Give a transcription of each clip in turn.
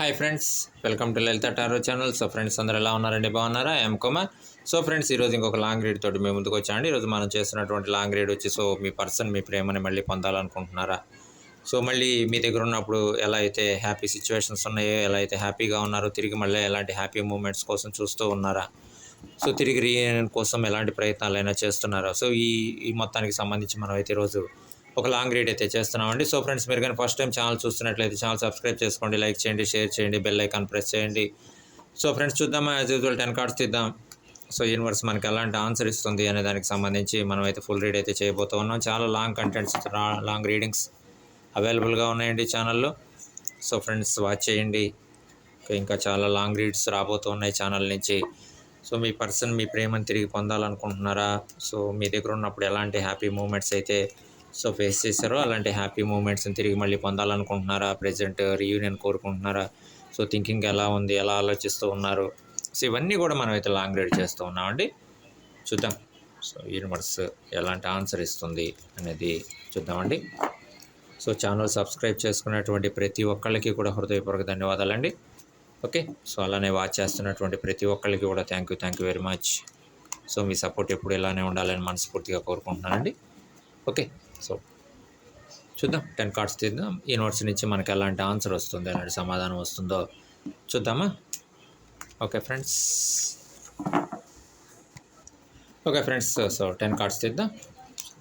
Hi friends welcome to Lalitha tarot channel so friends అందరూ ఎలా ఉన్నారండి? బాగున్నారా? ఐఎమ్ కుమార్ సో ఫ్రెండ్స్ ఈరోజు ఇంకొక లాంగ్ రీడ్ తోటి మేము ముందుకు వచ్చామండి ఈరోజు మనం చేస్తున్నటువంటి లాంగ్ రీడ్ వచ్చి సో మీ పర్సన్ మీ ప్రేమని మళ్ళీ పొందాలనుకుంటున్నారా? సో మళ్ళీ మీ దగ్గర ఉన్నప్పుడు ఎలా అయితే హ్యాపీ సిచ్యువేషన్స్ ఉన్నాయో ఎలా అయితే హ్యాపీగా ఉన్నారో తిరిగి మళ్ళీ ఎలాంటి హ్యాపీ మూమెంట్స్ కోసం చూస్తూ ఉన్నారా? సో తిరిగి రీయూనియన్ కోసం ఎలాంటి ప్రయత్నాలైనా చేస్తున్నారా? సో ఈ ఈ మొత్తానికి సంబంధించి మనం అయితే ఈరోజు ఒక లాంగ్ రీడ్ అయితే చేస్తున్నామండి. సో ఫ్రెండ్స్ మీరు కానీ ఫస్ట్ టైం ఛానల్ చూస్తున్నట్లయితే ఛానల్ సబ్స్క్రైబ్ చేసుకోండి లైక్ చేయండి షేర్ చేయండి బెల్ ఐకాన్ ప్రెస్ చేయండి. సో ఫ్రెండ్స్ చూద్దామా యాజ్ యూజువల్ టెన్ కార్డ్స్ తీద్దాం. సో యూనివర్స్ మనకి ఎలాంటి ఆన్సర్ ఇస్తుంది అనే దానికి సంబంధించి మనం అయితే ఫుల్ రీడ్ అయితే చేయబోతూ ఉన్నాం. చాలా లాంగ్ కంటెంట్స్ లాంగ్ రీడింగ్స్ అవైలబుల్గా ఉన్నాయండి ఛానల్లో. సో ఫ్రెండ్స్ వాచ్ చేయండి. ఇంకా- ఇంకా చాలా లాంగ్ రీడ్స్ రాబోతూ ఉన్నాయి ఛానల్ నుంచి. సో మీ పర్సన్ మీ ప్రేమను తిరిగి పొందాలనుకుంటున్నారా? సో మీ దగ్గర ఉన్నప్పుడు ఎలాంటి హ్యాపీ మూమెంట్స్ అయితే సో ఫేస్ చేశారో అలాంటి హ్యాపీ మూమెంట్స్ని తిరిగి మళ్ళీ పొందాలనుకుంటున్నారా? ప్రజెంట్ రీయూనియన్ కోరుకుంటున్నారా? సో థింకింగ్ ఎలా ఉంది? ఎలా ఆలోచిస్తూ ఉన్నారు? సో ఇవన్నీ కూడా మనం అయితే లాంగ్ రైడ్ చేస్తూ ఉన్నామండి. చూద్దాం. సో యూనివర్స్ ఎలాంటి ఆన్సర్ ఇస్తుంది అనేది చూద్దామండి. సో ఛానల్ సబ్స్క్రైబ్ చేసుకున్నటువంటి ప్రతి ఒక్కళ్ళకి కూడా హృదయపూర్వక ధన్యవాదాలండి. ఓకే. సో అలానే వాచ్ చేస్తున్నటువంటి ప్రతి ఒక్కళ్ళకి కూడా thank you thank you very much so me support ఎప్పుడు ఇలానే ఉండాలని మనస్ఫూర్తిగా కోరుకుంటున్నానండి. ఓకే. సో చూద్దాం. టెన్ కార్డ్స్ తీద్దాం. ఈ నోట్స్ నుంచి మనకి ఎలాంటి ఆన్సర్ వస్తుంది ఎలాంటి సమాధానం వస్తుందో చూద్దామా? Okay friends okay friends so ten cards తీద్దాం.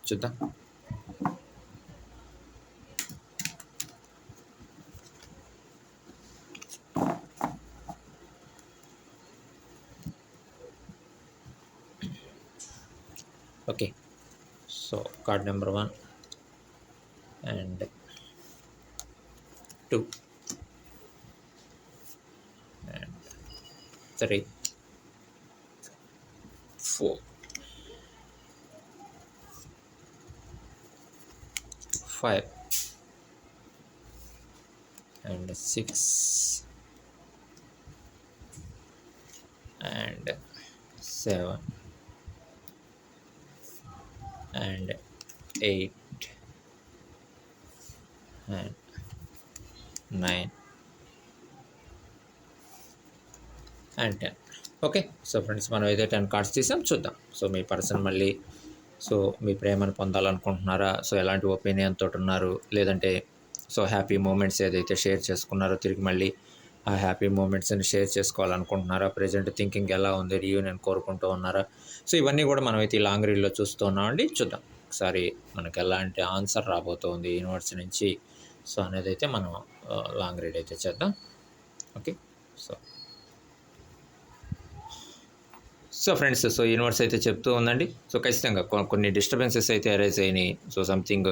చూద్దాం. Okay so card number one 2 and 3 4 5 and 6 and 7 and 8 and nine. And ten okay so friends మనం అయితే టెన్ కార్డ్స్ తీసాం చూద్దాం. సో మీ పర్సన్ మళ్ళీ సో మీ ప్రేమను పొందాలనుకుంటున్నారా? సో ఎలాంటి ఒపీనియన్ తోటి ఉన్నారు? లేదంటే సో హ్యాపీ మూమెంట్స్ ఏదైతే షేర్ చేసుకున్నారో తిరిగి మళ్ళీ ఆ హ్యాపీ మూమెంట్స్ని షేర్ చేసుకోవాలనుకుంటున్నారా? ప్రజెంట్ థింకింగ్ ఎలా ఉంది? రీయూనియన్ కోరుకుంటూ ఉన్నారా? సో ఇవన్నీ కూడా మనం అయితే ఈ లాంగ్ రీడ్లో చూస్తూ ఉన్నామండి. చూద్దాం. ఒకసారి మనకు ఎలాంటి ఆన్సర్ రాబోతోంది యూనివర్స్ నుంచి? సో అనేది అయితే మనం లాంగ్ రీడ్ అయితే చేద్దాం. Okay so so friends so universe అయితే చెప్తూ ఉందండి. సో ఖచ్చితంగా కొన్ని డిస్టర్బెన్సెస్ అయితే అరైజ్ అయినాయి. సో సంథింగ్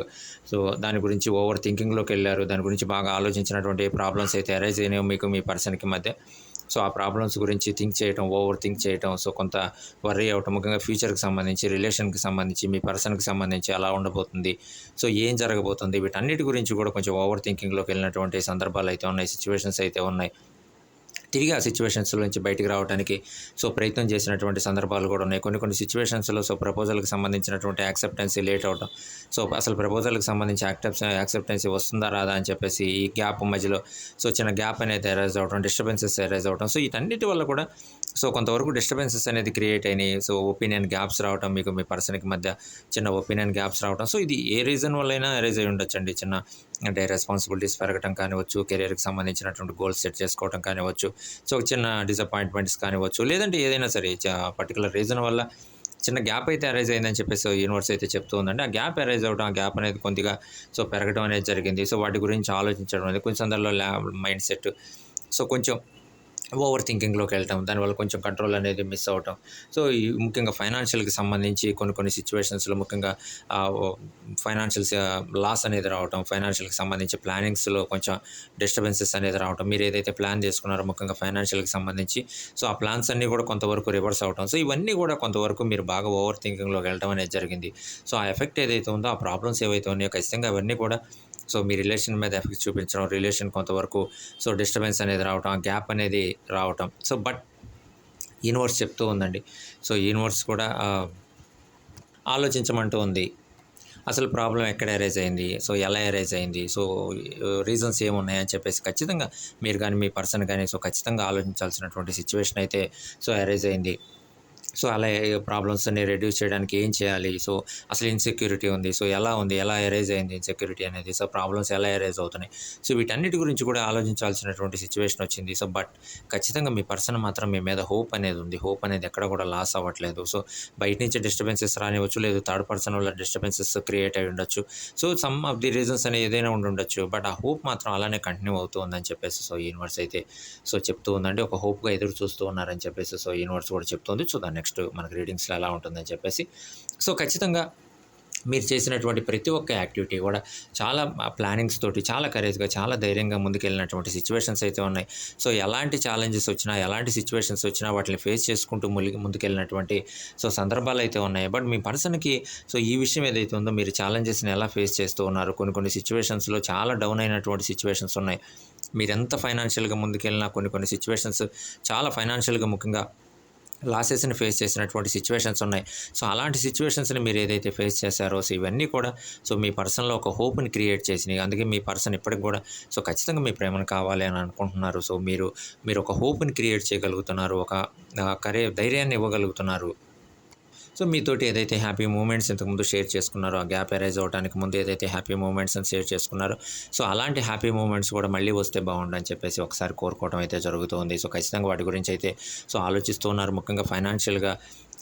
సో దాని గురించి ఓవర్ థింకింగ్లోకి వెళ్ళారు. దాని గురించి బాగా ఆలోచించినటువంటి ప్రాబ్లమ్స్ అయితే అరైజ్ అయినాయో మీకు మీ పర్సన్కి మధ్య. సో ఆ ప్రాబ్లమ్స్ గురించి థింక్ చేయటం ఓవర్ థింక్ చేయటం సో కొంత వర్రీ అవటం ముఖ్యంగా ఫ్యూచర్కి సంబంధించి రిలేషన్కి సంబంధించి మీ పర్సన్కి సంబంధించి అలా ఉండబోతుంది. సో ఏం జరగబోతుంది? వీటన్నిటి గురించి కూడా కొంచెం ఓవర్ థింకింగ్లోకి వెళ్ళినటువంటి సందర్భాలు అయితే ఉన్నాయి సిచ్యువేషన్స్ అయితే ఉన్నాయి. తిరిగి ఆ సిచ్యువేషన్స్లో నుంచి బయటికి రావడానికి సో ప్రయత్నం చేసినటువంటి సందర్భాలు కూడా ఉన్నాయి. కొన్ని కొన్ని సిచ్యువేషన్స్లో సో ప్రపోజల్కి సంబంధించినటువంటి యాక్సెప్టెన్సీ లేట్ అవడం సో అసలు ప్రపోజల్కి సంబంధించి యాక్సెప్స్ యాక్సెప్టెన్సీ వస్తుందా రాదా అని చెప్పేసి ఈ గ్యాప్ మధ్యలో సో చిన్న గ్యాప్ అనేది ఎరైజ్ అవడం డిస్టర్బెన్సెస్ ఎరైజ్ అవడం సో వీటన్నిటి వల్ల కూడా సో కొంతవరకు డిస్టర్బెన్సెస్ అనేది క్రియేట్ అయినాయి. సో ఒపీనియన్ గ్యాప్స్ రావడం మీకు మీ పర్సన్కి మధ్య చిన్న ఒపీనియన్ గ్యాప్స్ రావడం సో ఇది ఏ రీజన్ వల్లైనా ఎరైజ్ అయి ఉండొచ్చండి. చిన్న అంటే రెస్పాన్సిబిలిటీస్ పెరగటం కానివచ్చు కెరియర్కి సంబంధించినటువంటి గోల్స్ సెట్ చేసుకోవటం కానివచ్చు సో చిన్న డిసప్పాయింట్మెంట్స్ కానివచ్చు లేదంటే ఏదైనా సరే పర్టికులర్ రీజన్ వల్ల చిన్న గ్యాప్ అయితే అరైజ్ అయిందని చెప్పేసి యూనివర్స్ అయితే చెప్తూ ఉందండి. ఆ గ్యాప్ అరైజ్ అవడం ఆ గ్యాప్ అనేది కొద్దిగా సో పెరగడం అనేది జరిగింది. సో వాటి గురించి ఆలోచించడం అనేది కొంచెం సందర్భంలో ల్యాబ్ మైండ్ సెట్ సో కొంచెం ఓవర్ థింకింగ్లోకి వెళ్ళటం దానివల్ల కొంచెం కంట్రోల్ అనేది మిస్ అవటం. సో ఈ ముఖ్యంగా ఫైనాన్షియల్కి సంబంధించి కొన్ని కొన్ని సిచ్యువేషన్స్లో ముఖ్యంగా ఫైనాన్షియల్ లాస్ అనేది రావటం ఫైనాన్షియల్కి సంబంధించి ప్లానింగ్స్లో కొంచెం డిస్టర్బెన్సెస్ అనేది రావటం. మీరు ఏదైతే ప్లాన్ చేసుకున్నారో ముఖ్యంగా ఫైనాన్షియల్కి సంబంధించి సో ఆ ప్లాన్స్ అన్నీ కూడా కొంతవరకు రివర్స్ అవటం. సో ఇవన్నీ కూడా కొంతవరకు మీరు బాగా ఓవర్ థింకింగ్లోకి వెళ్ళటం అనేది జరిగింది. సో ఆ ఎఫెక్ట్ ఏదైతే ఉందో ఆ ప్రాబ్లమ్స్ ఏవైతే ఉన్నాయో ఖచ్చితంగా అవన్నీ కూడా సో మీ రిలేషన్ మీద ఎఫెక్ట్ చూపించడం రిలేషన్ కొంతవరకు సో డిస్టర్బెన్స్ అనేది రావటం గ్యాప్ అనేది రావటం. సో బట్ యూనివర్స్ చెప్తూ ఉందండి. సో యూనివర్స్ కూడా ఆలోచించమంటూ ఉంది. అసలు ప్రాబ్లం ఎక్కడ ఎరేజ్ అయింది? సో ఎలా ఎరేజ్ అయింది? సో రీజన్స్ ఏమున్నాయని చెప్పేసి ఖచ్చితంగా మీరు కానీ మీ పర్సన్ కానీ సో ఖచ్చితంగా ఆలోచించాల్సినటువంటి సిచ్యువేషన్ అయితే సో ఎరేజ్ అయింది. సో అలా ప్రాబ్లమ్స్ రెడ్యూస్ చేయడానికి ఏం చేయాలి? సో అసలు ఇన్సెక్యూరిటీ ఉంది. సో ఎలా ఉంది? ఎలా ఎరేజ్ అయింది ఇన్సెక్యూరిటీ అనేది? సో ప్రాబ్లమ్స్ ఎలా ఎరేజ్ అవుతున్నాయి? సో వీటన్నిటి గురించి కూడా ఆలోచించాల్సినటువంటి సిచ్యువేషన్ వచ్చింది. సో బట్ ఖచ్చితంగా మీ పర్సన్ మాత్రం మీ మీద హోప్ అనేది ఉంది. హోప్ అనేది ఎక్కడ కూడా లాస్ అవ్వట్లేదు. సో బయట నుంచి డిస్టర్బెన్సెస్ రానివ్వచ్చు లేదు థర్డ్ పర్సన్ వల్ల డిస్టర్బెన్సెస్ క్రియేట్ అయి ఉండొచ్చు. So some of the reasons అనేది ఏదైనా ఉండి ఉండొచ్చు. బట్ ఆ హోప్ మాత్రం అలానే కంటిన్యూ అవుతూ ఉందని చెప్పేసి సో యూనివర్స్ అయితే సో చెప్తూ ఉందండి. ఒక హోప్గా ఎదురు చూస్తూ ఉన్నారని చెప్పేసి సో యూనివర్స్ కూడా చెప్తుంది చూద్దాం నెక్స్ట్ మనకి రీడింగ్స్లో ఎలా ఉంటుందని చెప్పేసి. సో ఖచ్చితంగా మీరు చేసినటువంటి ప్రతి ఒక్క యాక్టివిటీ కూడా చాలా ప్లానింగ్స్ తోటి చాలా కరేజ్గా చాలా ధైర్యంగా ముందుకెళ్ళినటువంటి సిచ్యువేషన్స్ అయితే ఉన్నాయి. సో ఎలాంటి ఛాలెంజెస్ వచ్చినా ఎలాంటి సిచ్యువేషన్స్ వచ్చినా వాటిని ఫేస్ చేసుకుంటూ ములిగి ముందుకెళ్ళినటువంటి సో సందర్భాలు అయితే ఉన్నాయి. బట్ మీ పర్సన్కి సో ఈ విషయం ఏదైతే ఉందో మీరు ఛాలెంజెస్ని ఎలా ఫేస్ చేస్తూ ఉన్నారు? కొన్ని కొన్ని సిచ్యువేషన్స్లో చాలా డౌన్ అయినటువంటి సిచ్యువేషన్స్ ఉన్నాయి. మీరు ఎంత ఫైనాన్షియల్గా ముందుకెళ్ళినా కొన్ని కొన్ని సిచ్యువేషన్స్ చాలా ఫైనాన్షియల్గా ముఖ్యంగా లాసెస్ని ఫేస్ చేసినటువంటి సిచ్యువేషన్స్ ఉన్నాయి. సో అలాంటి సిచ్యువేషన్స్ని మీరు ఏదైతే ఫేస్ చేశారో సో ఇవన్నీ కూడా సో మీ పర్సన్లో ఒక హోప్ని క్రియేట్ చేసినాయి. అందుకే మీ పర్సన్ ఇప్పటికి కూడా సో ఖచ్చితంగా మీ ప్రేమను కావాలి అని అనుకుంటున్నారు. సో మీరు మీరు ఒక హోప్ని క్రియేట్ చేయగలుగుతున్నారు. ఒక కరే ధైర్యాన్ని ఇవ్వగలుగుతున్నారు. సో మీతోటి ఏదైతే హ్యాపీ మూమెంట్స్ ఇంతకుముందు షేర్ చేసుకున్నారో ఆ గ్యాప్ ఎరైజ్ అవడానికి ముందు ఏదైతే హ్యాపీ మూమెంట్స్ అని షేర్ చేసుకున్నారో సో అలాంటి హ్యాపీ మూమెంట్స్ కూడా మళ్ళీ వస్తే బాగుండని చెప్పేసి ఒకసారి కోరుకోవడం అయితే జరుగుతుంది. సో ఖచ్చితంగా వాటి గురించి అయితే సో ఆలోచిస్తూ ఉన్నారు. ముఖ్యంగా ఫైనాన్షియల్గా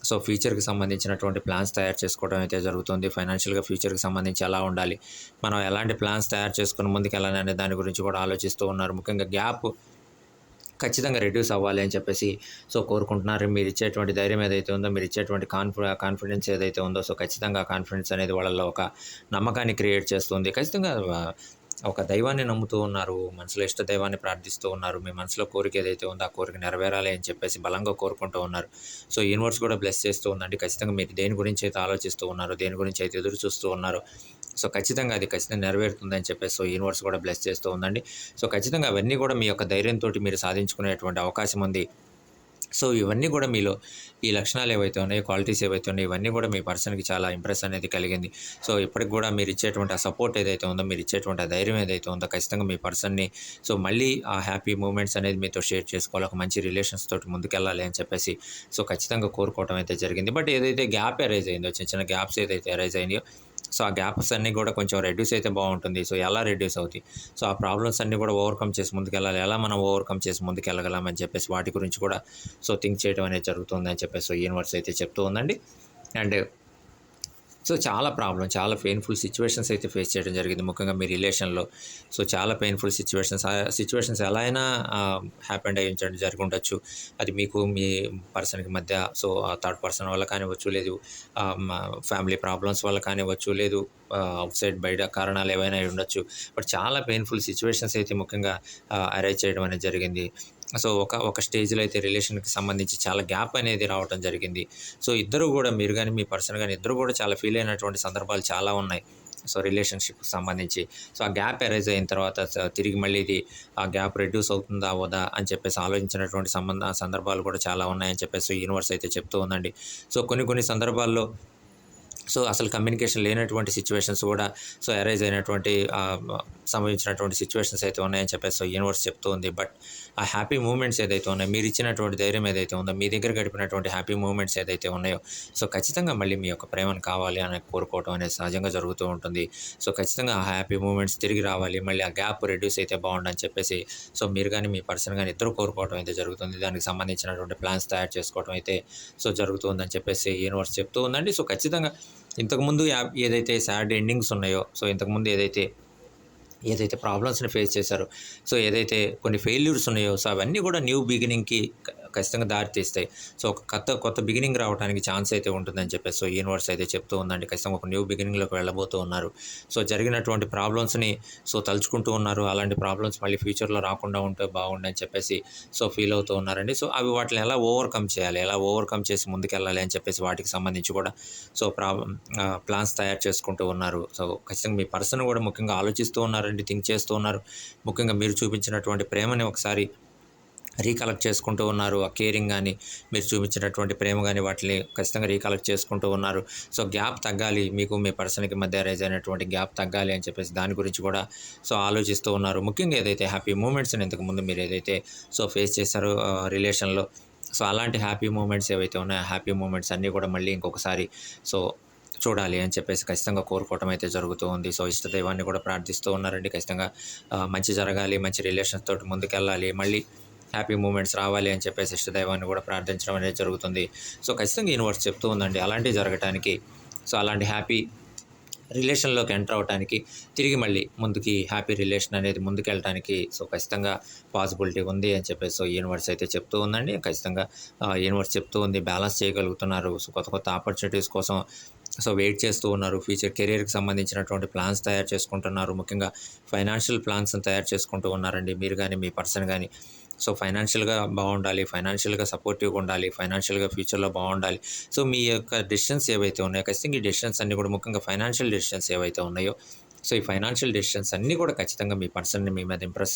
సో ఫ్యూచర్కి సంబంధించినటువంటి ప్లాన్స్ తయారు చేసుకోవడం అయితే జరుగుతుంది. ఫైనాన్షియల్గా ఫ్యూచర్కి సంబంధించి ఎలా ఉండాలి మనం ఎలాంటి ప్లాన్స్ తయారు చేసుకుని ముందుకు వెళ్ళాలి అనే దాని గురించి కూడా ఆలోచిస్తూ ఉన్నారు. ముఖ్యంగా గ్యాప్ ఖచ్చితంగా రెడ్యూస్ అవ్వాలి అని చెప్పేసి సో కోరుకుంటున్నారు. మీరు ఇచ్చేటువంటి ధైర్యం ఏదైతే ఉందో మీరు ఇచ్చేటువంటి కాన్ఫి కాన్ఫిడెన్స్ ఏదైతే ఉందో సో ఖచ్చితంగా కాన్ఫిడెన్స్ అనేది వాళ్ళల్లో ఒక నమ్మకాన్ని క్రియేట్ చేస్తుంది. ఖచ్చితంగా ఒక దైవాన్ని నమ్ముతూ ఉన్నారు మనసులో ఇష్ట దైవాన్ని ప్రార్థిస్తూ ఉన్నారు మీ మనసులో కోరిక ఏదైతే ఉందో ఆ కోరిక నెరవేరాలి అని చెప్పేసి బలంగా కోరుకుంటూ ఉన్నారు. సో యూనివర్స్ కూడా బ్లెస్ చేస్తూ ఉందండి. ఖచ్చితంగా మీరు దేని గురించి అయితే ఆలోచిస్తూ ఉన్నారు దేని గురించి అయితే ఎదురు చూస్తూ ఉన్నారు సో ఖచ్చితంగా అది ఖచ్చితంగా నెరవేరుతుందని చెప్పేసి సో యూనివర్స్ కూడా బ్లెస్ చేస్తూ ఉందండి. సో ఖచ్చితంగా అవన్నీ కూడా మీ యొక్క ధైర్యంతో మీరు సాధించుకునేటువంటి అవకాశం ఉంది. సో ఇవన్నీ కూడా మీలో ఈ లక్షణాలు ఏవైతే ఉన్నాయో క్వాలిటీస్ ఏవైతే ఉన్నాయో ఇవన్నీ కూడా మీ పర్సన్కి చాలా ఇంప్రెస్ అనేది కలిగింది. సో ఇప్పటికి కూడా మీరు ఇచ్చేటువంటి ఆ సపోర్ట్ ఏదైతే ఉందో మీరు ఇచ్చేటువంటి ఆ ధైర్యం ఏదైతే ఉందో ఖచ్చితంగా మీ పర్సన్ని సో మళ్ళీ ఆ హ్యాపీ మూమెంట్స్ అనేది మీతో షేర్ చేసుకోవాలి. ఒక మంచి రిలేషన్స్ తోటి ముందుకెళ్ళాలి అని చెప్పేసి సో ఖచ్చితంగా కోరుకోవడం అయితే జరిగింది. బట్ ఏదైతే గ్యాప్ అరైజ్ అయిందో చిన్న చిన్న గ్యాప్స్ ఏదైతే అరైజ్ అయిందో సో ఆ గ్యాప్స్ అన్నీ కూడా కొంచెం రెడ్యూస్ అయితే బాగుంటుంది. సో ఎలా రెడ్యూస్ అవుతాయి? సో ఆ ప్రాబ్లమ్స్ అన్నీ కూడా ఓవర్కమ్ చేసి ముందుకెళ్ళాలి. ఎలా మనం ఓవర్కమ్ చేసి ముందుకెళ్ళగలం అని చెప్పేసి వాటి గురించి కూడా సో థింక్ చేయడం అనేది జరుగుతుంది అని చెప్పేసి సో యూనివర్స్ అయితే చెప్తూ ఉందండి. అండ్ సో చాలా ప్రాబ్లం చాలా పెయిన్ఫుల్ సిచ్యువేషన్స్ అయితే ఫేస్ చేయడం జరిగింది. ముఖ్యంగా మీ రిలేషన్లో. సో చాలా పెయిన్ఫుల్ సిచ్యువేషన్స్ సిచ్యువేషన్స్ ఎలా అయినా హ్యాపెండ్ అయ్యి ఉంచడం. జరిగి ఉండొచ్చు అది మీకు మీ పర్సన్కి మధ్య సో ఆ థర్డ్ పర్సన్ వల్ల కానివ్వచ్చు లేదు ఫ్యామిలీ ప్రాబ్లమ్స్ వల్ల కానివ్వచ్చు లేదు అవుట్ సైడ్ బయట కారణాలు ఏవైనా అయి ఉండొచ్చు. బట్ చాలా పెయిన్ఫుల్ సిచ్యువేషన్స్ అయితే ముఖ్యంగా అరేంజ్ చేయడం అనేది జరిగింది. సో ఒక ఒక స్టేజ్లో అయితే రిలేషన్కి సంబంధించి చాలా గ్యాప్ అనేది రావడం జరిగింది. సో ఇద్దరు కూడా మీరు కానీ మీ పర్సన్ కానీ ఇద్దరు కూడా చాలా ఫీల్ అయినటువంటి సందర్భాలు చాలా ఉన్నాయి. సో రిలేషన్షిప్కి సంబంధించి. సో ఆ గ్యాప్ ఎరైజ్ అయిన తర్వాత తిరిగి మళ్ళీ ఇది ఆ గ్యాప్ రెడ్యూస్ అవుతుందా అవదా అని చెప్పేసి ఆలోచించినటువంటి సంబంధ సందర్భాలు కూడా చాలా ఉన్నాయని చెప్పేసి యూనివర్స్ అయితే చెప్తూ ఉందండి. సో కొన్ని కొన్ని సందర్భాల్లో సో అసలు కమ్యూనికేషన్ లేనటువంటి సిచ్యువేషన్స్ కూడా సో అరైజ్ అయినటువంటి సంభవించినటువంటి సిచ్యువేషన్స్ అయితే ఉన్నాయని చెప్పేసి సో యూనివర్స్ చెప్తూ ఉంది. బట్ ఆ హ్యాపీ మూమెంట్స్ ఏదైతే ఉన్నాయో మీరు ఇచ్చినటువంటి ధైర్యం ఏదైతే ఉందో మీ దగ్గర గడిపినటువంటి హ్యాపీ మూమెంట్స్ ఏదైతే ఉన్నాయో సో ఖచ్చితంగా మళ్ళీ మీ యొక్క ప్రేమను కావాలి అని కోరుకోవడం అనేది సహజంగా జరుగుతూ ఉంటుంది. సో ఖచ్చితంగా ఆ హ్యాపీ మూమెంట్స్ తిరిగి రావాలి మళ్ళీ ఆ గ్యాప్ రెడ్యూస్ అయితే బాగుండని చెప్పేసి సో మీరు కానీ మీ పర్సన్ కానీ ఇద్దరు కోరుకోవడం అయితే జరుగుతుంది. దానికి సంబంధించినటువంటి ప్లాన్స్ తయారు చేసుకోవడం అయితే సో జరుగుతుందని చెప్పేసి యూనివర్స్ చెప్తూ ఉందండి. సో ఖచ్చితంగా ఇంతకుముందు యాప్ ఏదైతే సాడ్ ఎండింగ్స్ ఉన్నాయో సో ఇంతకుముందు ఏదైతే ఏదైతే ప్రాబ్లమ్స్ని ఫేస్ చేశారో సో ఏదైతే కొన్ని ఫెయిల్యూర్స్ ఉన్నాయో సో అవన్నీ కూడా న్యూ బిగినింగ్కి ఖచ్చితంగా దారి తీస్తాయి. సో ఒక కొత్త కొత్త బిగినింగ్ రావడానికి ఛాన్స్ అయితే ఉంటుందని చెప్పేసి సో యూనివర్స్ అయితే చెప్తూ ఉందండి. ఖచ్చితంగా ఒక న్యూ బిగినింగ్లోకి వెళ్ళబోతూ ఉన్నారు. సో జరిగినటువంటి ప్రాబ్లమ్స్ని సో తలుచుకుంటూ ఉన్నారు. అలాంటి ప్రాబ్లమ్స్ మళ్ళీ ఫ్యూచర్లో రాకుండా ఉంటే బాగుండని చెప్పేసి సో ఫీల్ అవుతూ ఉన్నారండి. సో అవి వాటిని ఎలా ఓవర్కమ్ చేయాలి? ఎలా ఓవర్కమ్ చేసి ముందుకెళ్ళాలి అని చెప్పేసి వాటికి సంబంధించి కూడా సో ప్రా ప్లాన్స్ తయారు చేసుకుంటూ ఉన్నారు. సో ఖచ్చితంగా మీ పర్సన్ కూడా ముఖ్యంగా ఆలోచిస్తూ ఉన్నారండి థింక్ చేస్తూ ఉన్నారు. ముఖ్యంగా మీరు చూపించినటువంటి ప్రేమని ఒకసారి రీకలెక్ట్ చేసుకుంటూ ఉన్నారు. ఆ కేరింగ్ కానీ మీరు చూపించినటువంటి ప్రేమ కానీ వాటిని ఖచ్చితంగా రీకలెక్ట్ చేసుకుంటూ ఉన్నారు. సో గ్యాప్ తగ్గాలి. మీకు మీ పర్సన్కి మధ్య రైజ్ అయినటువంటి గ్యాప్ తగ్గాలి అని చెప్పేసి దాని గురించి కూడా సో ఆలోచిస్తూ ఉన్నారు. ముఖ్యంగా ఏదైతే హ్యాపీ మూమెంట్స్ని ఇంతకుముందు మీరు ఏదైతే సో ఫేస్ చేశారో రిలేషన్లో సో అలాంటి హ్యాపీ మూమెంట్స్ ఏవైతే ఉన్నాయో హ్యాపీ మూమెంట్స్ అన్నీ కూడా మళ్ళీ ఇంకొకసారి సో చూడాలి అని చెప్పేసి ఖచ్చితంగా కోరుకోవటం అయితే జరుగుతూ ఉంది. సో ఇష్టదైవాన్ని కూడా ప్రార్థిస్తూ ఉన్నారండి. ఖచ్చితంగా మంచి జరగాలి మంచి రిలేషన్స్ తోటి ముందుకెళ్ళాలి. మళ్ళీ హ్యాపీ మూమెంట్స్ రావాలి అని చెప్పేసి ఇష్టదైవాన్ని కూడా ప్రార్థించడం అనేది జరుగుతుంది. సో ఖచ్చితంగా యూనివర్స్ చెప్తూ ఉందండి అలాంటివి జరగటానికి. సో అలాంటి హ్యాపీ రిలేషన్లోకి ఎంటర్ అవడానికి తిరిగి మళ్ళీ ముందుకి హ్యాపీ రిలేషన్ అనేది ముందుకెళ్ళడానికి సో ఖచ్చితంగా పాసిబిలిటీ ఉంది అని చెప్పేసి సో యూనివర్స్ అయితే చెప్తూ ఉందండి. ఖచ్చితంగా యూనివర్స్ చెప్తూ ఉంది బ్యాలెన్స్ చేయగలుగుతున్నారు. సో కొత్త కొత్త ఆపర్చునిటీస్ కోసం సో వెయిట్ చేస్తూ ఉన్నారు. ఫ్యూచర్ కెరీర్కి సంబంధించినటువంటి ప్లాన్స్ తయారు చేసుకుంటున్నారు. ముఖ్యంగా ఫైనాన్షియల్ ప్లాన్స్ తయారు చేసుకుంటూ ఉన్నారండి. మీరు కానీ మీ పర్సన్ కానీ సో ఫైనాన్షియల్గా బాగుండాలి ఫైనాన్షియల్గా సపోర్టివ్గా ఉండాలి ఫైనాన్షియల్గా ఫ్యూచర్లో బాగుండాలి. సో మీ యొక్క డెసిషన్స్ ఏవైతే ఉన్నాయో ఖచ్చితంగా ఈ డెసిషన్స్ అన్నీ కూడా ముఖ్యంగా ఫైనాన్షియల్ డెసిషన్స్ ఏవైతే ఉన్నాయో సో ఈ ఫైనాన్షియల్ డెసిషన్స్ అన్నీ కూడా ఖచ్చితంగా మీ పర్సన్ని మీ మీద ఇంప్రెస్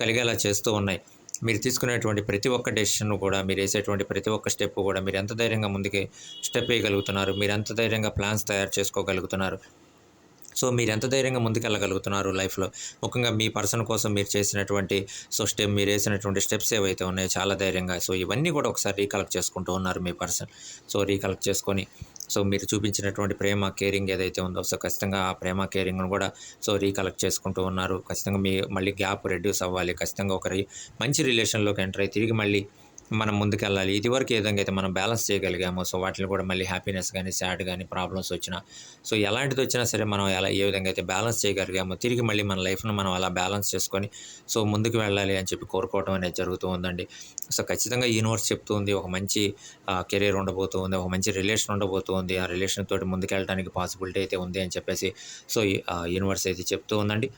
కలిగేలా చేస్తూ ఉన్నాయి. మీరు తీసుకునేటువంటి ప్రతి ఒక్క డెసిషన్ కూడా మీరు వేసేటువంటి ప్రతి ఒక్క స్టెప్ కూడా మీరు ఎంత ధైర్యంగా ముందుకి స్టెప్ వేయగలుగుతున్నారు మీరు ఎంత ధైర్యంగా ప్లాన్స్ తయారు చేసుకోగలుగుతున్నారు సో మీరు ఎంత ధైర్యంగా ముందుకెళ్ళగలుగుతున్నారు లైఫ్లో? ముఖ్యంగా మీ పర్సన్ కోసం మీరు చేసినటువంటి సో స్టెప్ మీరు వేసినటువంటి స్టెప్స్ ఏవైతే ఉన్నాయో చాలా ధైర్యంగా సో ఇవన్నీ కూడా ఒకసారి రీకలెక్ట్ చేసుకుంటూ ఉన్నారు మీ పర్సన్. సో రీకలెక్ట్ చేసుకొని సో మీరు చూపించినటువంటి ప్రేమ కేరింగ్ ఏదైతే ఉందో సో ఖచ్చితంగా ఆ ప్రేమ కేరింగ్ను కూడా సో రీకలెక్ట్ చేసుకుంటూ ఉన్నారు. ఖచ్చితంగా మీ మళ్ళీ గ్యాప్ రెడ్యూస్ అవ్వాలి. ఖచ్చితంగా ఒకరి మంచి రిలేషన్లోకి ఎంటర్ అయ్యి తిరిగి మళ్ళీ మనం ముందుకెళ్ళాలి. ఇదివరకు ఏ విధంగా అయితే మనం బ్యాలెన్స్ చేయగలిగామో సో వాటిని కూడా మళ్ళీ హ్యాపీనెస్ కానీ సాడ్ కానీ ప్రాబ్లమ్స్ వచ్చినా సో ఎలాంటిది వచ్చినా సరే మనం ఎలా ఏ విధంగా అయితే బ్యాలెన్స్ చేయగలిగామో తిరిగి మళ్ళీ మన లైఫ్ను మనం అలా బ్యాలెన్స్ చేసుకొని సో ముందుకు వెళ్ళాలి అని చెప్పి కోరుకోవడం అనేది జరుగుతూ ఉందండి. సో ఖచ్చితంగా యూనివర్స్ చెప్తుంది ఒక మంచి కెరీర్ ఉండబోతుంది ఒక మంచి రిలేషన్ ఉండబోతుంది ఆ రిలేషన్ తోటి ముందుకెళ్ళడానికి పాసిబిలిటీ అయితే ఉంది అని చెప్పేసి సో ఈ యూనివర్స్ అయితే చెప్తూ ఉందండి.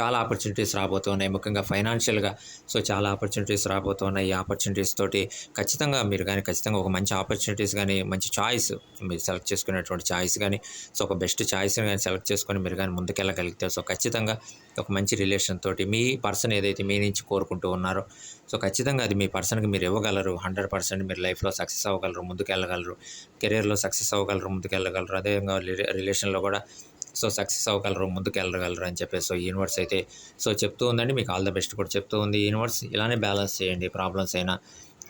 చాలా ఆపర్చునిటీస్ రాబోతున్నాయి. ముఖ్యంగా ఫైనాన్షియల్గా సో చాలా ఆపర్చునిటీస్ రాబోతున్నాయి. ఈ ఆపర్చునిటీస్ తోటి ఖచ్చితంగా మీరు కానీ ఖచ్చితంగా ఒక మంచి ఆపర్చునిటీస్ కానీ మంచి చాయిస్ మీరు సెలెక్ట్ చేసుకునేటువంటి చాయిస్ కానీ సో ఒక బెస్ట్ చాయిస్ని కానీ సెలెక్ట్ చేసుకొని మీరు కానీ ముందుకెళ్ళగలిగితే సో ఖచ్చితంగా ఒక మంచి రిలేషన్ తోటి మీ పర్సన్ ఏదైతే మీ నుంచి కోరుకుంటూ ఉన్నారో సో ఖచ్చితంగా అది మీ పర్సన్కి మీరు ఇవ్వగలరు. హండ్రెడ్ పర్సెంట్ మీరు లైఫ్లో సక్సెస్ అవ్వగలరు ముందుకెళ్ళగలరు. కెరీర్లో సక్సెస్ అవ్వగలరు ముందుకెళ్ళగలరు. అదేవిధంగా రిలే- రిలేషన్లో కూడా సో సక్సెస్ అవ్వగలరు ముందుకు వెళ్ళగలరు అని చెప్పేసి సో యూనివర్స్ అయితే సో చెప్తూ ఉందండి. మీకు ఆల్ ద బెస్ట్ కూడా చెప్తూ ఉంది. యూనివర్స్ ఇలానే బ్యాలెన్స్ చేయండి ప్రాబ్లమ్స్ అయినా.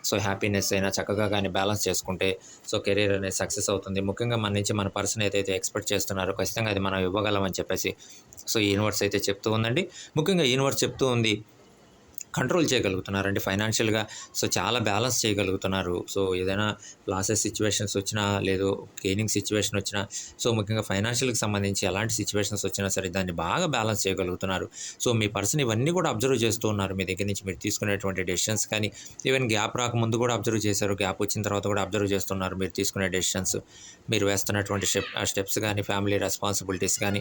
సో హ్యాపీనెస్ అయినా చక్కగా కానీ బ్యాలెన్స్ చేసుకుంటే సో కెరీర్ అనేది సక్సెస్ అవుతుంది. ముఖ్యంగా మన నుంచి మన పర్సన్ ఏదైతే ఎక్స్పెక్ట్ చేస్తున్నారో ఖచ్చితంగా అది మనం ఇవ్వగలమని చెప్పేసి సో యూనివర్స్ అయితే చెప్తూ ఉందండి. ముఖ్యంగా యూనివర్స్ చెప్తూ ఉంది కంట్రోల్ చేయగలుగుతున్నారండి ఫైనాన్షియల్గా సో చాలా బ్యాలెన్స్ చేయగలుగుతున్నారు. సో ఏదైనా లాసెస్ సిచ్యువేషన్స్ వచ్చినా లేదు గెయినింగ్ సిచ్యువేషన్ వచ్చినా సో ముఖ్యంగా ఫైనాన్షియల్కి సంబంధించి ఎలాంటి సిచ్యువేషన్స్ వచ్చినా సరే దాన్ని బాగా బ్యాలెన్స్ చేయగలుగుతున్నారు. సో మీ పర్సన్ ఇవన్నీ కూడా అబ్జర్వ్ చేస్తూ ఉన్నారు. మీ దగ్గర నుంచి మీరు తీసుకునేటువంటి డెసిషన్స్ కానీ ఈవెన్ గ్యాప్ రాకముందు కూడా అబ్జర్వ్ చేశారు. గ్యాప్ వచ్చిన తర్వాత కూడా అబ్జర్వ్ చేస్తున్నారు. మీరు తీసుకునే డెసిషన్స్ మీరు వేస్తున్నటువంటి స్టెప్ స్టెప్స్ కానీ ఫ్యామిలీ రెస్పాన్సిబిలిటీస్ కానీ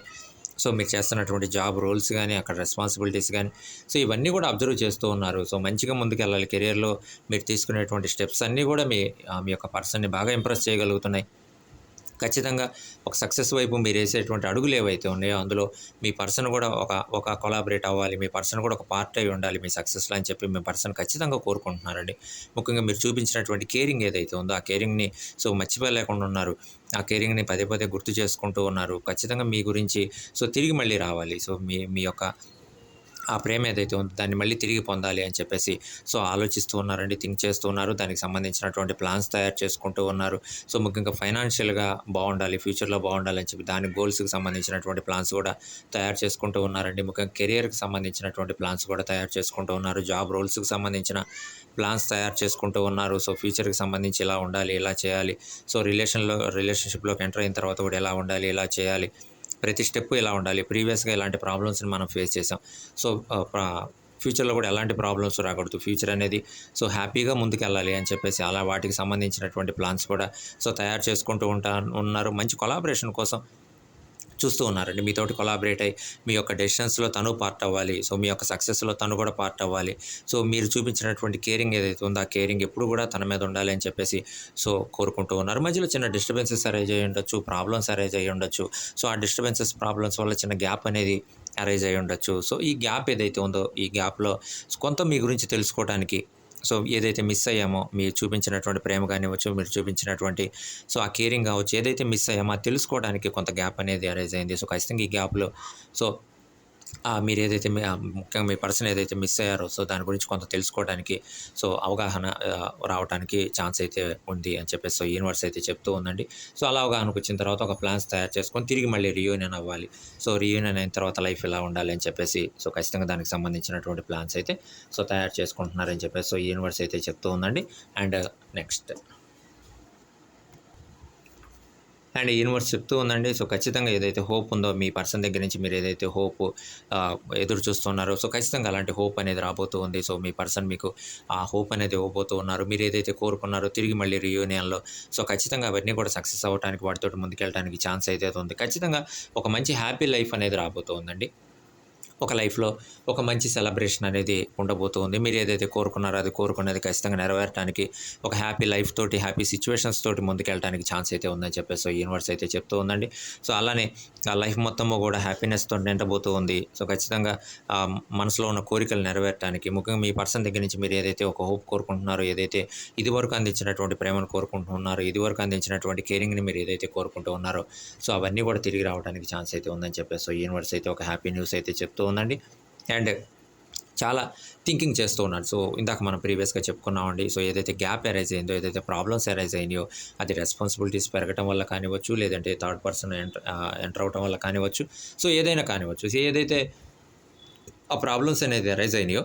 సో మీరు చేస్తున్నటువంటి జాబ్ రోల్స్ కానీ అక్కడ రెస్పాన్సిబిలిటీస్ కానీ సో ఇవన్నీ కూడా అబ్జర్వ్ చేస్తూ ఉన్నారు. సో మంచిగా ముందుకెళ్ళాలి. కెరియర్లో మీరు తీసుకునేటువంటి స్టెప్స్ అన్నీ కూడా మీ మీ యొక్క పర్సన్ని బాగా ఇంప్రెస్ చేయగలుగుతున్నాయి. ఖచ్చితంగా ఒక సక్సెస్ వైపు మీరు వేసేటువంటి అడుగులు ఏవైతే ఉన్నాయో అందులో మీ పర్సన్ కూడా ఒక ఒక కొలాబరేట్ అవ్వాలి మీ పర్సన్ కూడా ఒక పార్ట్ అయి ఉండాలి మీ సక్సెస్లో అని చెప్పి మీ పర్సన్ ఖచ్చితంగా కోరుకుంటున్నారండి. ముఖ్యంగా మీరు చూపించినటువంటి కేరింగ్ ఏదైతే ఉందో ఆ కేరింగ్ని సో మర్చిపోలేకుండా ఉన్నారు. ఆ కేరింగ్ని పదే పదే గుర్తు చేసుకుంటూ ఉన్నారు. ఖచ్చితంగా మీ గురించి సో తిరిగి మళ్ళీ రావాలి. సో మీ మీ యొక్క ఆ ప్రేమ ఏదైతే ఉందో దాన్ని మళ్ళీ తిరిగి పొందాలి అని చెప్పేసి సో ఆలోచిస్తూ ఉన్నారండి థింక్ చేస్తూ ఉన్నారు. దానికి సంబంధించినటువంటి ప్లాన్స్ తయారు చేసుకుంటూ ఉన్నారు. సో ముఖ్యంగా ఫైనాన్షియల్గా బాగుండాలి ఫ్యూచర్లో బాగుండాలి అని చెప్పి దాని గోల్స్కి సంబంధించినటువంటి ప్లాన్స్ కూడా తయారు చేసుకుంటూ ఉన్నారండి. ముఖ్యంగా కెరియర్కి సంబంధించినటువంటి ప్లాన్స్ కూడా తయారు చేసుకుంటూ ఉన్నారు. జాబ్ రోల్స్కి సంబంధించిన ప్లాన్స్ తయారు చేసుకుంటూ ఉన్నారు. సో ఫ్యూచర్కి సంబంధించి ఇలా ఉండాలి ఇలా చేయాలి? సో రిలేషన్లో రిలేషన్షిప్లోకి ఎంటర్ అయిన తర్వాత కూడా ఎలా ఉండాలి ఇలా చేయాలి? ప్రతి స్టెప్ ఇలా ఉండాలి. ప్రీవియస్గా ఇలాంటి ప్రాబ్లమ్స్ని మనం ఫేస్ చేసాం. సో ఫ్యూచర్లో కూడా ఎలాంటి ప్రాబ్లమ్స్ రాకూడదు. ఫ్యూచర్ అనేది సో హ్యాపీగా ముందుకెళ్ళాలి అని చెప్పేసి అలా వాటికి సంబంధించినటువంటి ప్లాన్స్ కూడా సో తయారు చేసుకుంటూ ఉంటా ఉన్నారు. మంచి కొలాబరేషన్ కోసం చూస్తూ ఉన్నారండి. మీతోటి కొలాబరేట్ అయ్యి మీ యొక్క డెసిషన్స్లో తను పార్ట్ అవ్వాలి. సో మీ యొక్క సక్సెస్లో తను కూడా పార్ట్ అవ్వాలి. సో మీరు చూపించినటువంటి కేరింగ్ ఏదైతే ఉందో ఆ కేరింగ్ ఎప్పుడు కూడా తన మీద ఉండాలి అని చెప్పేసి సో కోరుకుంటూ ఉన్నారు. మధ్యలో చిన్న డిస్టర్బెన్సెస్ అరేజ్ అయ్యి ఉండొచ్చు ప్రాబ్లమ్స్ అరేజ్ అయ్యి ఉండొచ్చు. సో ఆ డిస్టర్బెన్సెస్ ప్రాబ్లమ్స్ వల్ల చిన్న గ్యాప్ అనేది అరేజ్ అయ్యి ఉండొచ్చు. సో ఈ గ్యాప్ ఏదైతే ఉందో ఈ గ్యాప్లో కొంత మీ గురించి తెలుసుకోవడానికి సో ఏదైతే మిస్ అయ్యామో మీరు చూపించినటువంటి ప్రేమ కానివ్వచ్చు మీరు చూపించినటువంటి సో ఆ కేరింగ్ కావచ్చు ఏదైతే మిస్ అయ్యామో తెలుసుకోవడానికి కొంత గ్యాప్ అనేది అరేజ్ అయింది. సో ఖచ్చితంగా ఈ గ్యాప్లో సో మీరు ఏదైతే మీ- ముఖ్యంగా మీ పర్సన్ ఏదైతే మిస్ అయ్యారో సో దాని గురించి కొంత తెలుసుకోవడానికి సో అవగాహన రావడానికి ఛాన్స్ అయితే ఉంది అని చెప్పేసి సో యూనివర్స్ అయితే చెప్తూ ఉందండి. సో అలా అవగాహనకు వచ్చిన తర్వాత ఒక ప్లాన్స్ తయారు చేసుకొని తిరిగి మళ్ళీ రియూనియన్ అవ్వాలి. సో రియూనియన్ అయిన తర్వాత లైఫ్ ఎలా ఉండాలి అని చెప్పేసి సో ఖచ్చితంగా దానికి సంబంధించినటువంటి ప్లాన్స్ అయితే సో తయారు చేసుకుంటున్నారని చెప్పేసి సో యూనివర్స్ అయితే చెప్తూ ఉందండి. And next. అండ్ యూనివర్స్ చెప్తూ ఉందండి. సో ఖచ్చితంగా ఏదైతే హోప్ ఉందో మీ పర్సన్ దగ్గర నుంచి మీరు ఏదైతే హోప్ ఎదురు చూస్తున్నారో సో ఖచ్చితంగా అలాంటి హోప్ అనేది రాబోతూ ఉంది. సో మీ పర్సన్ మీకు ఆ హోప్ అనేది ఇవ్వబోతూ ఉన్నారు. మీరు ఏదైతే కోరుకున్నారో తిరిగి మళ్ళీ రియూనియన్లో సో ఖచ్చితంగా అవన్నీ కూడా సక్సెస్ అవ్వడానికి వాటితో ముందుకెళ్ళడానికి ఛాన్స్ అయితే ఉంది. ఖచ్చితంగా ఒక మంచి హ్యాపీ లైఫ్ అనేది రాబోతూ ఉందండి. ఒక లైఫ్లో ఒక మంచి సెలబ్రేషన్ అనేది ఉండబోతుంది. మీరు ఏదైతే కోరుకున్నారో అది కోరుకునేది ఖచ్చితంగా నెరవేరడానికి ఒక హ్యాపీ లైఫ్ తోటి హ్యాపీ సిచ్యువేషన్స్ తోటి ముందుకెళ్ళడానికి ఛాన్స్ అయితే ఉందని చెప్పేసి సో యూనివర్స్ అయితే చెప్తూ ఉందండి. సో అలానే ఆ లైఫ్ మొత్తము కూడా హ్యాపీనెస్తో నిండబోతూ ఉంది సో ఖచ్చితంగా మనసులో ఉన్న కోరికలు నెరవేరడానికి ముఖ్యంగా మీ పర్సన్ దగ్గర నుంచి మీరు ఏదైతే ఒక హోప్ కోరుకుంటున్నారో ఏదైతే ఇదివరకు అందించినటువంటి ప్రేమను కోరుకుంటున్నారో ఇదివరకు అందించినటువంటి కేరింగ్ని మీరు ఏదైతే కోరుకుంటూ ఉన్నారో సో అవన్నీ కూడా తిరిగి రావడానికి ఛాన్స్ అయితే ఉందని చెప్పేసి సో యూనివర్స్ అయితే ఒక హ్యాపీ న్యూస్ అయితే చెప్తూ ఉందండి. అండ్ చాలా థింకింగ్ చేస్తూ ఉన్నాడు. సో ఇందాక మనం ప్రీవియస్గా చెప్పుకున్నామండి. సో ఏదైతే గ్యాప్ అరైజ్ అయిందో ఏదైతే ప్రాబ్లమ్స్ అరైజ్ అయినాయో అది రెస్పాన్సిబిలిటీస్ పెరగటం వల్ల కానివ్వచ్చు లేదంటే థర్డ్ పర్సన్ ఎంటర్ ఎంటర్ అవటం వల్ల కానివ్వచ్చు సో ఏదైనా కానివ్వచ్చు సో ఏదైతే ఆ ప్రాబ్లమ్స్ అనేది అరైజ్ అయినాయో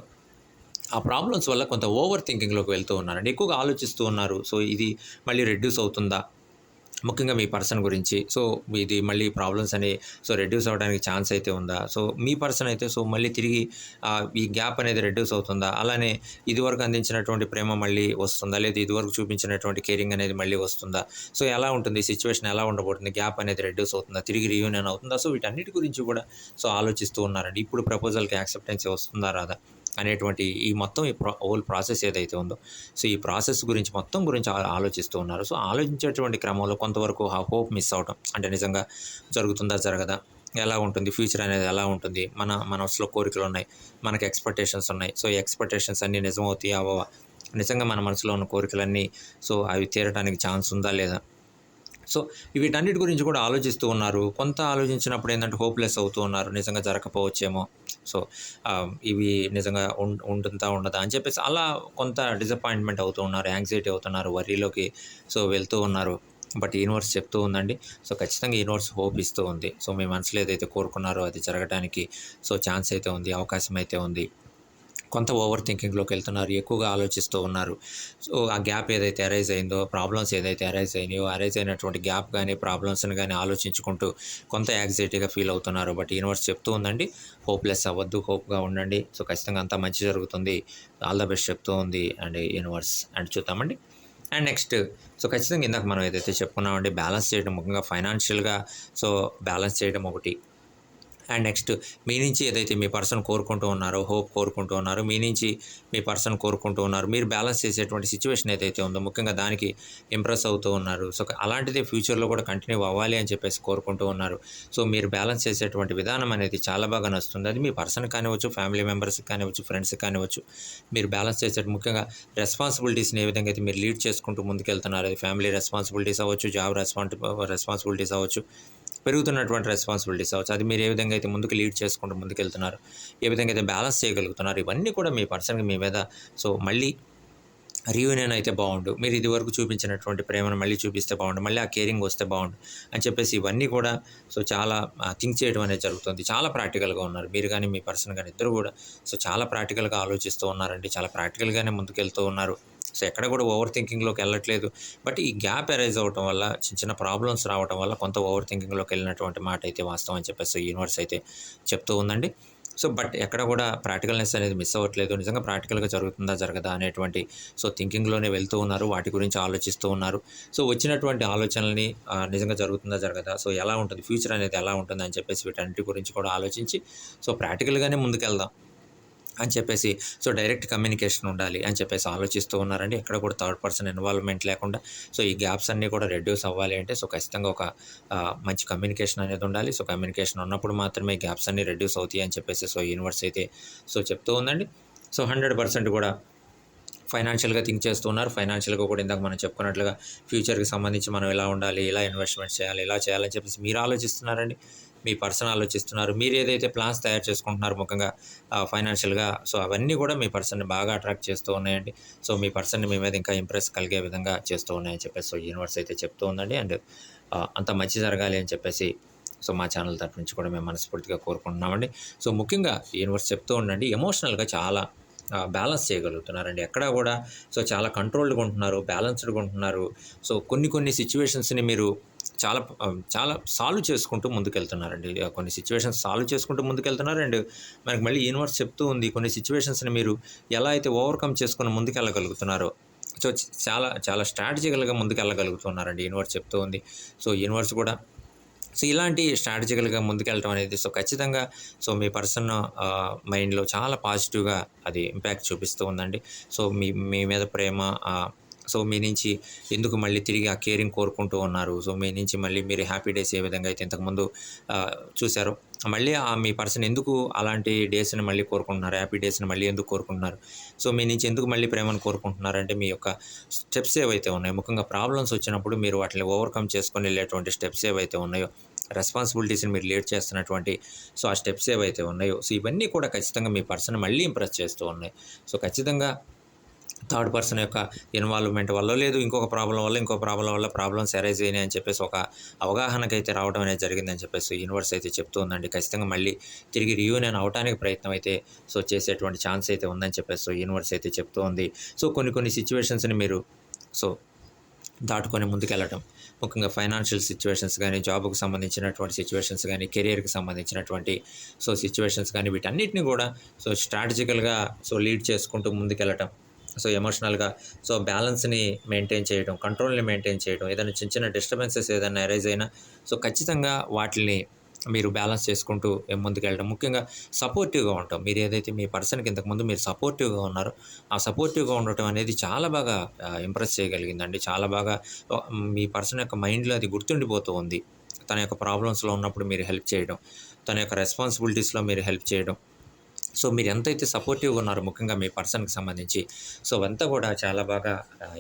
ఆ ప్రాబ్లమ్స్ వల్ల కొంత ఓవర్ థింకింగ్లోకి వెళ్తూ ఉన్నారండి. ఎక్కువగా ఆలోచిస్తూ ఉన్నారు. సో ఇది మళ్ళీ రెడ్యూస్ అవుతుందా? ముఖ్యంగా మీ పర్సన్ గురించి. సో ఇది మళ్ళీ ప్రాబ్లమ్స్ అని సో రెడ్యూస్ అవ్వడానికి ఛాన్స్ అయితే ఉందా? సో మీ పర్సన్ అయితే సో మళ్ళీ తిరిగి ఈ గ్యాప్ అనేది రెడ్యూస్ అవుతుందా? అలానే ఇదివరకు అందించినటువంటి ప్రేమ మళ్ళీ వస్తుందా? లేదా ఇదివరకు చూపించినటువంటి కేరింగ్ అనేది మళ్ళీ వస్తుందా? సో ఎలా ఉంటుంది? సిచ్యువేషన్ ఎలా ఉండబోతుంది? గ్యాప్ అనేది రెడ్యూస్ అవుతుందా? తిరిగి రియూనియన్ అవుతుందా? సో వీటన్నిటి గురించి కూడా సో ఆలోచిస్తూ ఉన్నారండి. ఇప్పుడు ప్రపోజల్కి యాక్సెప్టెన్స్ వస్తుందా? రాదా? అనేటువంటి ఈ మొత్తం ఈ ప్రా హోల్ ప్రాసెస్ ఏదైతే ఉందో సో ఈ ప్రాసెస్ గురించి మొత్తం గురించి ఆ- ఆలోచిస్తూ ఉన్నారు. సో ఆలోచించేటువంటి క్రమంలో కొంతవరకు ఆ హోప్ మిస్ అవ్వటం అంటే నిజంగా జరుగుతుందా జరగదా ఎలా ఉంటుంది ఫ్యూచర్ అనేది ఎలా ఉంటుంది మన మనసులో కోరికలు ఉన్నాయి మనకు ఎక్స్పెక్టేషన్స్ ఉన్నాయి సో ఈ ఎక్స్పెక్టేషన్స్ అన్నీ నిజమవుతాయి అవవా నిజంగా మన మనసులో ఉన్న కోరికలన్నీ సో అవి తీరడానికి ఛాన్స్ ఉందా లేదా? సో వీటన్నిటి గురించి కూడా ఆలోచిస్తూ ఉన్నారు. కొంత ఆలోచించినప్పుడు ఏంటంటే హోప్లెస్ అవుతూ ఉన్నారు. నిజంగా జరగకపోవచ్చేమో. సో ఇవి నిజంగా ఉం ఉంటుందా ఉండదా అని చెప్పేసి అలా కొంత డిసప్పాయింట్మెంట్ అవుతూ ఉన్నారు. యాంగ్జైటీ అవుతున్నారు. వరీలోకి సో వెళ్తూ ఉన్నారు. బట్ యూనివర్స్ చెప్తూ ఉందండి. సో ఖచ్చితంగా యూనివర్స్ హోప్ ఇస్తూ ఉంది. సో మీ మనసులో ఏదైతే కోరుకున్నారో అది జరగడానికి సో ఛాన్స్ అయితే ఉంది అవకాశం అయితే ఉంది. కొంత ఓవర్ థింకింగ్లోకి వెళ్తున్నారు ఎక్కువగా ఆలోచిస్తూ ఉన్నారు. సో ఆ గ్యాప్ ఏదైతే అరైజ్ అయిందో ప్రాబ్లమ్స్ ఏదైతే అరైజ్ అయినాయో అరైజ్ అయినటువంటి గ్యాప్ కానీ ప్రాబ్లమ్స్ని కానీ ఆలోచించుకుంటూ కొంత యాంగ్జైటీగా ఫీల్ అవుతున్నారు. బట్ యూనివర్స్ చెప్తూ ఉందండి హోప్లెస్ అవ్వద్దు హోప్గా ఉండండి. సో ఖచ్చితంగా అంతా మంచి జరుగుతుంది. ఆల్ ద బెస్ట్ చెప్తూ ఉంది అండ్ యూనివర్స్ అండ్ చూద్దామండి. అండ్ నెక్స్ట్ సో ఖచ్చితంగా ఇందాక మనం ఏదైతే చెప్పుకున్నామండి బ్యాలెన్స్ చేయడం ముఖ్యంగా ఫైనాన్షియల్గా సో బ్యాలెన్స్ చేయడం ఒకటి. అండ్ నెక్స్ట్ మీ నుంచి ఏదైతే మీ పర్సన్ కోరుకుంటూ ఉన్నారో హోప్ కోరుకుంటూ ఉన్నారో మీ నుంచి మీ పర్సన్ కోరుకుంటూ ఉన్నారు మీరు బ్యాలెన్స్ చేసేటువంటి సిచ్యువేషన్ ఏదైతే ఉందో ముఖ్యంగా దానికి ఇంప్రెస్ అవుతూ ఉన్నారు. సో అలాంటిదే ఫ్యూచర్లో కూడా కంటిన్యూ అవ్వాలి అని చెప్పేసి కోరుకుంటూ ఉన్నారు. సో మీరు బ్యాలెన్స్ చేసేటువంటి విధానం అనేది చాలా బాగా నచ్చుతుంది అది మీ పర్సన్ కానివ్వచ్చు ఫ్యామిలీ మెంబర్స్కి కానివ్వచ్చు ఫ్రెండ్స్కి కానివ్వచ్చు మీరు బ్యాలెన్స్ చేసే ముఖ్యంగా రెస్పాన్సిబిలిటీస్ని ఏ విధంగా అయితే మీరు లీడ్ చేసుకుంటూ ముందుకెళ్తున్నారు అది ఫ్యామిలీ రెస్పాన్సిబిలిటీస్ అవ్వచ్చు జాబ్ రెస్పాన్స్ రెస్పాన్సిబిలిటీస్ అవ్వచ్చు పెరుగుతున్నటువంటి రెస్పాన్సిబిలిటీస్ అవచ్చు అది మీరు ఏ విధంగా అయితే ముందుకు లీడ్ చేసుకుంటూ ముందుకెళ్తున్నారు ఏ విధంగా అయితే బ్యాలెన్స్ చేయగలుగుతున్నారు ఇవన్నీ కూడా మీ పర్సన్కి మీ మీద సో మళ్ళీ రీయూనియన్ అయితే బాగుండు. మీరు ఇదివరకు చూపించినటువంటి ప్రేమను మళ్ళీ చూపిస్తే బాగుండు మళ్ళీ ఆ కేరింగ్ వస్తే బాగుండు అని చెప్పేసి ఇవన్నీ కూడా సో చాలా థింక్ చేయడం అనేది జరుగుతుంది. చాలా ప్రాక్టికల్గా ఉన్నారు. మీరు కానీ మీ పర్సన్ కానీ ఇద్దరు కూడా సో చాలా ప్రాక్టికల్గా ఆలోచిస్తూ ఉన్నారండి. చాలా ప్రాక్టికల్గానే ముందుకెళ్తూ ఉన్నారు. సో ఎక్కడ కూడా ఓవర్ థింకింగ్లోకి వెళ్ళట్లేదు. బట్ ఈ గ్యాప్ అరైజ్ అవ్వటం వల్ల చిన్న చిన్న ప్రాబ్లమ్స్ రావడం వల్ల కొంత ఓవర్ థింకింగ్లోకి వెళ్ళినటువంటి మాట అయితే వాస్తవం అని చెప్పేసి యూనివర్స్ అయితే చెప్తూ ఉందండి. సో బట్ ఎక్కడ కూడా ప్రాక్టికల్నెస్ అనేది మిస్ అవ్వట్లేదు. నిజంగా ప్రాక్టికల్గా జరుగుతుందా జరగదా అనేటువంటి సో థింకింగ్లోనే వెళ్తూ ఉన్నారు. వాటి గురించి ఆలోచిస్తూ ఉన్నారు. సో వచ్చినటువంటి ఆలోచనల్ని నిజంగా జరుగుతుందా జరగదా సో ఎలా ఉంటుంది ఫ్యూచర్ అనేది ఎలా ఉంటుంది అని చెప్పేసి వీటన్నిటి గురించి కూడా ఆలోచించి సో ప్రాక్టికల్గానే ముందుకెళ్దాం. అని చెప్పేసి సో డైరెక్ట్ కమ్యూనికేషన్ ఉండాలి అని చెప్పేసి ఆలోచిస్తూ ఉన్నారండి. ఎక్కడ కూడా థర్డ్ పర్సన్ ఇన్వాల్వ్మెంట్ లేకుండా సో ఈ గ్యాప్స్ అన్నీ కూడా రెడ్యూస్ అవ్వాలి అంటే సో ఖచ్చితంగా ఒక మంచి కమ్యూనికేషన్ అనేది ఉండాలి. సో కమ్యూనికేషన్ ఉన్నప్పుడు మాత్రమే గ్యాప్స్ అన్నీ రెడ్యూస్ అవుతాయి అని చెప్పేసి సో యూనివర్స్ అయితే సో చెప్తూ ఉందండి. సో హండ్రెడ్ పర్సెంట్ కూడా ఫైనాన్షియల్గా థింక్ చేస్తున్నారు ఫైనాన్షియల్గా కూడా ఇందాక మనం చెప్పుకున్నట్లుగా ఫ్యూచర్కి సంబంధించి మనం ఎలా ఉండాలి ఎలా ఇన్వెస్ట్మెంట్ చేయాలి ఎలా చేయాలని చెప్పేసి మీరు ఆలోచిస్తున్నారండి. మీ పర్సన్ ఆలోచిస్తున్నారు. మీరు ఏదైతే ప్లాన్స్ తయారు చేసుకుంటున్నారు ముఖ్యంగా ఫైనాన్షియల్గా సో అవన్నీ కూడా మీ పర్సన్ని బాగా అట్రాక్ట్ చేస్తూ ఉన్నాయండి. సో మీ పర్సన్ని మీ మీద ఇంకా ఇంప్రెస్ కలిగే విధంగా చేస్తూ ఉన్నాయని చెప్పేసి సో యూనివర్స్ అయితే చెప్తూ ఉందండి. అండ్ అంత మంచి జరగాలి అని చెప్పేసి సో మా ఛానల్ తరఫు నుంచి కూడా మేము మనస్ఫూర్తిగా కోరుకుంటున్నామండి. సో ముఖ్యంగా యూనివర్స్ చెప్తూ ఉండండి ఎమోషనల్గా చాలా బ్యాలెన్స్ చేయగలుగుతున్నారండి. ఎక్కడా కూడా సో చాలా కంట్రోల్డ్గా ఉంటున్నారు బ్యాలెన్స్డ్గా ఉంటున్నారు. సో కొన్ని కొన్ని సిచ్యువేషన్స్ని మీరు చాలా చాలా సాల్వ్ చేసుకుంటూ ముందుకెళ్తున్నారండి. కొన్ని సిచ్యువేషన్స్ సాల్వ్ చేసుకుంటూ ముందుకెళ్తున్నారు. అండ్ మనకి మళ్ళీ యూనివర్స్ చెప్తూ ఉంది కొన్ని సిచ్యువేషన్స్ని మీరు ఎలా అయితే ఓవర్కమ్ చేసుకుని ముందుకెళ్ళగలుగుతున్నారో. సో చాలా చాలా స్ట్రాటజికల్గా ముందుకెళ్ళగలుగుతున్నారండి యూనివర్స్ చెప్తూ ఉంది. సో యూనివర్స్ కూడా సో ఇలాంటి స్ట్రాటజికల్గా ముందుకెళ్ళటం అనేది సో ఖచ్చితంగా సో మీ పర్సన్ మైండ్లో చాలా పాజిటివ్గా అది ఇంపాక్ట్ చూపిస్తూ ఉందండి. సో మీ మీ మీద ప్రేమ సో మీ నుంచి ఎందుకు మళ్ళీ తిరిగి ఆ కేరింగ్ కోరుకుంటూ ఉన్నారు? సో మీ నుంచి మళ్ళీ మీరు హ్యాపీ డేస్ ఏ విధంగా అయితే ఇంతకుముందు చూశారు చూశారో? మళ్ళీ ఆ మీ పర్సన్ ఎందుకు అలాంటి డేస్ని మళ్ళీ కోరుకుంటున్నారు? హ్యాపీ డేస్ని మళ్ళీ ఎందుకు కోరుకుంటున్నారు? సో మీ నుంచి ఎందుకు మళ్ళీ ప్రేమను కోరుకుంటున్నారు? అంటే మీ యొక్క స్టెప్స్ ఏవైతే ఉన్నాయో ముఖ్యంగా ప్రాబ్లమ్స్ వచ్చినప్పుడు మీరు వాటిని ఓవర్కమ్ చేసుకొని వెళ్ళేటువంటి స్టెప్స్ ఏవైతే ఉన్నాయో రెస్పాన్సిబిలిటీస్ని మీరు లీడ్ చేస్తున్నటువంటి సో ఆ స్టెప్స్ ఏవైతే ఉన్నాయో సో ఇవన్నీ కూడా ఖచ్చితంగా మీ పర్సన్ మళ్ళీ ఇంప్రెస్ చేస్తూ ఉన్నాయి. సో ఖచ్చితంగా థర్డ్ పర్సన్ యొక్క ఇన్వాల్వ్మెంట్ వల్ల లేదు. ఇంకొక ప్రాబ్లం వల్ల ఇంకో ప్రాబ్లం వల్ల ప్రాబ్లమ్స్ అరైజ్ అయినాయి అని చెప్పేసి ఒక అవగాహనకి అయితే రావడం అనేది జరిగిందని చెప్పేసి యూనివర్స్ అయితే చెప్తూ ఉందండి. ఖచ్చితంగా మళ్ళీ తిరిగి రియూనియన్ అవడానికి ప్రయత్నం అయితే సో చేసేటువంటి ఛాన్స్ అయితే ఉందని చెప్పేసి సో యూనివర్స్ అయితే చెప్తూ ఉంది. సో కొన్ని కొన్ని సిచ్యువేషన్స్ని మీరు సో దాటుకొని ముందుకెళ్ళడం ముఖ్యంగా ఫైనాన్షియల్ సిచ్యువేషన్స్ కానీ జాబ్కు సంబంధించినటువంటి సిచ్యువేషన్స్ కానీ కెరియర్కి సంబంధించినటువంటి సో సిచ్యువేషన్స్ కానీ వీటన్నిటిని కూడా సో స్ట్రాటజికల్గా సో లీడ్ చేసుకుంటూ ముందుకెళ్ళటం సో ఎమోషనల్గా సో బ్యాలెన్స్ని మెయింటైన్ చేయడం కంట్రోల్ని మెయింటైన్ చేయడం ఏదైనా చిన్న చిన్న డిస్టర్బెన్సెస్ ఏదైనా అరైజ్ అయినా సో ఖచ్చితంగా వాటిని మీరు బ్యాలెన్స్ చేసుకుంటూ ముందుకెళ్ళడం. ముఖ్యంగా సపోర్టివ్గా ఉంటాం. మీరు ఏదైతే మీ పర్సన్కి ఇంతకుముందు మీరు సపోర్టివ్గా ఉన్నారో ఆ సపోర్టివ్గా ఉండటం అనేది చాలా బాగా ఇంప్రెస్ చేయగలిగిందండి. చాలా బాగా మీ పర్సన్ యొక్క మైండ్లో అది గుర్తుండిపోతూ ఉంది. తన యొక్క ప్రాబ్లమ్స్లో ఉన్నప్పుడు మీరు హెల్ప్ చేయడం తన యొక్క రెస్పాన్సిబిలిటీస్లో మీరు హెల్ప్ చేయడం సో మీరు ఎంతైతే సపోర్టివ్గా ఉన్నారో ముఖ్యంగా మీ పర్సన్కి సంబంధించి సో అంతా కూడా చాలా బాగా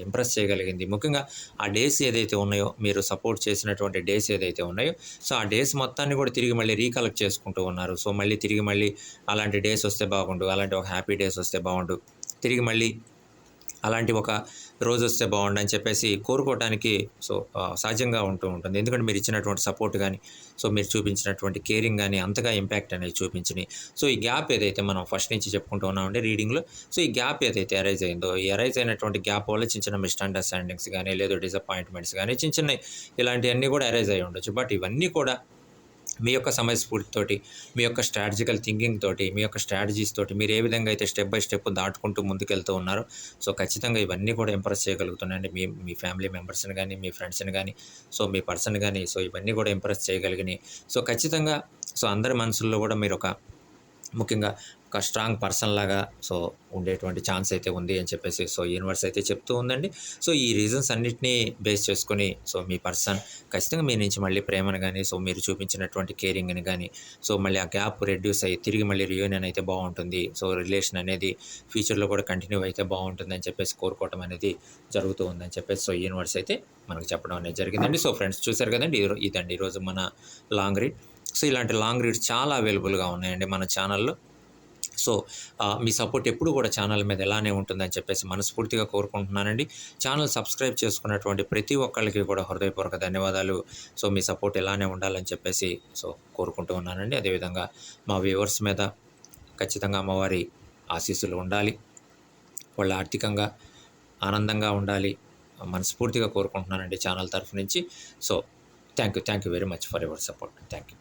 ఇంప్రెస్ చేయగలిగింది. ముఖ్యంగా ఆ డేస్ ఏదైతే ఉన్నాయో మీరు సపోర్ట్ చేసినటువంటి డేస్ ఏదైతే ఉన్నాయో సో ఆ డేస్ మొత్తాన్ని కూడా తిరిగి మళ్ళీ రీకలెక్ట్ చేసుకుంటూ ఉన్నారు. సో మళ్ళీ తిరిగి మళ్ళీ అలాంటి డేస్ వస్తే బాగుండు అలాంటి ఒక హ్యాపీ డేస్ వస్తే బాగుండు. తిరిగి మళ్ళీ అలాంటి ఒక రోజు వస్తే బాగుండు అని చెప్పేసి కోరుకోవడానికి సో సహజంగా ఉంటూ ఉంటుంది. ఎందుకంటే మీరు ఇచ్చినటువంటి సపోర్ట్ కానీ సో మీరు చూపించినటువంటి కేరింగ్ కానీ అంతగా ఇంపాక్ట్ అనేది చూపించినాయి సో ఈ గ్యాప్ ఏదైతే మనం ఫస్ట్ నుంచి చెప్పుకుంటూ ఉన్నామంటే రీడింగ్లో సో ఈ గ్యాప్ ఏదైతే అరైజ్ అయిందో ఈ అరైజ్ అయినటువంటి గ్యాప్ వల్ల చిన్న చిన్న మిస్అండర్స్టాండింగ్స్ కానీ లేదా డిసప్పాయింట్మెంట్స్ కానీ చిన్న చిన్న ఇలాంటివన్నీ కూడా అరైజ్ అయి ఉండొచ్చు. బట్ ఇవన్నీ కూడా మీ యొక్క సమయస్ఫూర్తితోటి మీ యొక్క స్ట్రాటజికల్ థింకింగ్ తోటి మీ యొక్క స్ట్రాటజీస్ తోటి మీరు ఏ విధంగా అయితే స్టెప్ బై స్టెప్ దాటుకుంటూ ముందుకెళ్తూ ఉన్నారో సో ఖచ్చితంగా ఇవన్నీ కూడా ఇంప్రెస్ చేయగలుగుతున్నాయండి మీ మీ ఫ్యామిలీ మెంబర్స్ని కానీ మీ ఫ్రెండ్స్ని కానీ సో మీ పర్సన్ కానీ సో ఇవన్నీ కూడా ఇంప్రెస్ చేయగలిగినాయి. సో ఖచ్చితంగా సో అందరి మనసుల్లో కూడా మీరు ఒక ముఖ్యంగా ఒక స్ట్రాంగ్ పర్సన్ లాగా సో ఉండేటువంటి ఛాన్స్ అయితే ఉంది అని చెప్పేసి సో యూనివర్స్ అయితే చెప్తూ ఉందండి. సో ఈ రీజన్స్ అన్నిటినీ బేస్ చేసుకొని సో మీ పర్సన్ ఖచ్చితంగా మీ నుంచి మళ్ళీ ప్రేమను కానీ సో మీరు చూపించినటువంటి కేరింగ్ని కానీ సో మళ్ళీ ఆ గ్యాప్ రెడ్యూస్ అయ్యి తిరిగి మళ్ళీ రియూనియన్ అయితే బాగుంటుంది. సో రిలేషన్ అనేది ఫ్యూచర్లో కూడా కంటిన్యూ అయితే బాగుంటుంది అని చెప్పేసి కోరుకోవటం అనేది జరుగుతూ ఉందని చెప్పేసి సో యూనివర్స్ అయితే మనకు చెప్పడం అనేది జరిగిందండి. సో ఫ్రెండ్స్ చూసారు కదండి ఇదండి ఈరోజు మన లాంగ్ రీడ్ సో ఇలాంటి లాంగ్ రీడ్స్ చాలా అవైలబుల్గా ఉన్నాయండి మన ఛానల్లో. సో మీ సపోర్ట్ ఎప్పుడు కూడా ఛానల్ మీద ఎలానే ఉంటుందని చెప్పేసి మనస్ఫూర్తిగా కోరుకుంటున్నానండి. ఛానల్ సబ్స్క్రైబ్ చేసుకున్నటువంటి ప్రతి ఒక్కళ్ళకి కూడా హృదయపూర్వక ధన్యవాదాలు. సో మీ సపోర్ట్ ఎలానే ఉండాలని చెప్పేసి సో కోరుకుంటూ ఉన్నానండి. అదేవిధంగా మా వ్యూవర్స్ మీద ఖచ్చితంగా అమ్మవారి ఆశీస్సులు ఉండాలి. వాళ్ళు ఆర్థికంగా ఆనందంగా ఉండాలి. మనస్ఫూర్తిగా కోరుకుంటున్నానండి ఛానల్ తరఫు నుంచి. So thank you thank you very much for your support. Thank you